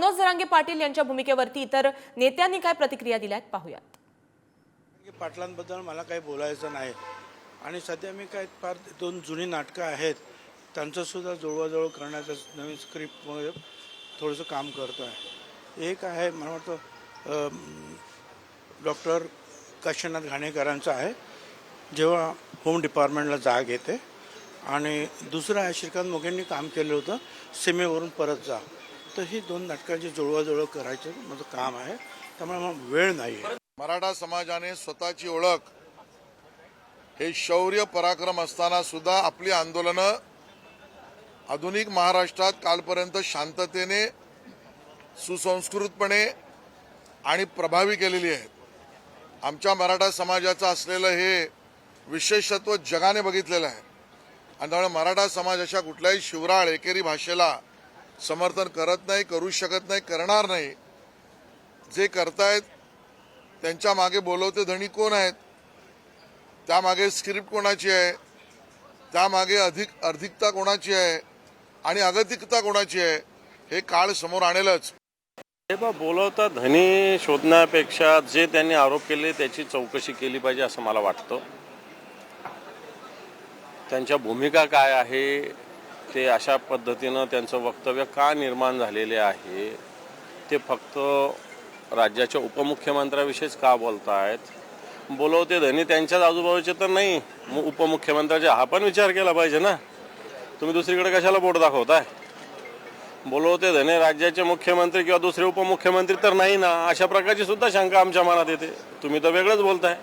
मनोज जरांगे पाटील यांच्या भूमिकेवरती इतर नेत्यांनी काय प्रतिक्रिया दिल्यात? पाहूयात. पाटलांबद्दल मला काही बोलायचं नाही. आणि सध्या मी काय फार दोन जुनी नाटकं आहेत त्यांचंसुद्धा जुळवाजुळव करण्याचं नवीन स्क्रिप्टमुळे थोडंसं काम करतो आहे एक आहे मला वाटतं डॉक्टर काशीनाथ घाणेकरांचं आहे जेव्हा होम डिपार्टमेंटला जाग येते. आणि दुसरं आहे श्रीकांत मोघेंनी काम केलं होतं सीमेवरून परत जा. तर ही दोन नाटकांची जुळवाजुळव करायचं माझं काम आहे. त्यामुळे मला वेळ नाही आहे. मराठा समाजाने स्वतःची ओळख हे शौर्य पराक्रम असताना सुद्धा आपली आंदोलनं आधुनिक महाराष्ट्रात कालपर्यंत शांततेने सुसंस्कृतपणे आणि प्रभावी केलेली आहेत. आमच्या मराठा समाजाचं असलेलं हे विशेषत्व जगाने बघितलेलं आहे. आणि त्यामुळे मराठा समाज अशा कुठल्याही शिवराळ एकेरी भाषेला समर्थन करत नाही करू शकत नाही करणार नाही. जे करतायत त्यांच्या मागे बोलवते धणी कोण आहेत? त्यामागे स्क्रिप्ट कोणाची आहे? त्यामागे अधिक अधिकता कोणाची आहे? आणि अगतिकता कोणाची आहे? हे काळ समोर आणेलच. हे बोलवता धनी शोधण्यापेक्षा जे त्यांनी आरोप केले त्याची चौकशी केली पाहिजे असं मला वाटतं. त्यांच्या भूमिका काय आहे? ते अशा पद्धतीनं त्यांचं वक्तव्य का निर्माण झालेले आहे ते फक्त राज्याच्या उपमुख्यमंत्र्याविषयीच का बोलत आहेत बोलवते धनी त्यांच्याच आजूबाजूचे तर नाही मग उपमुख्यमंत्र्याचा हा पण विचार केला पाहिजे ना. तुम्ही दुसरीकडे कशाला बोट दाखवताय? बोलवते धने राज्याचे मुख्यमंत्री किंवा दुसरे उपमुख्यमंत्री तर नाही ना अशा प्रकारची सुद्धा शंका आमच्या मनात येते. तुम्ही तर वेगळंच बोलताय.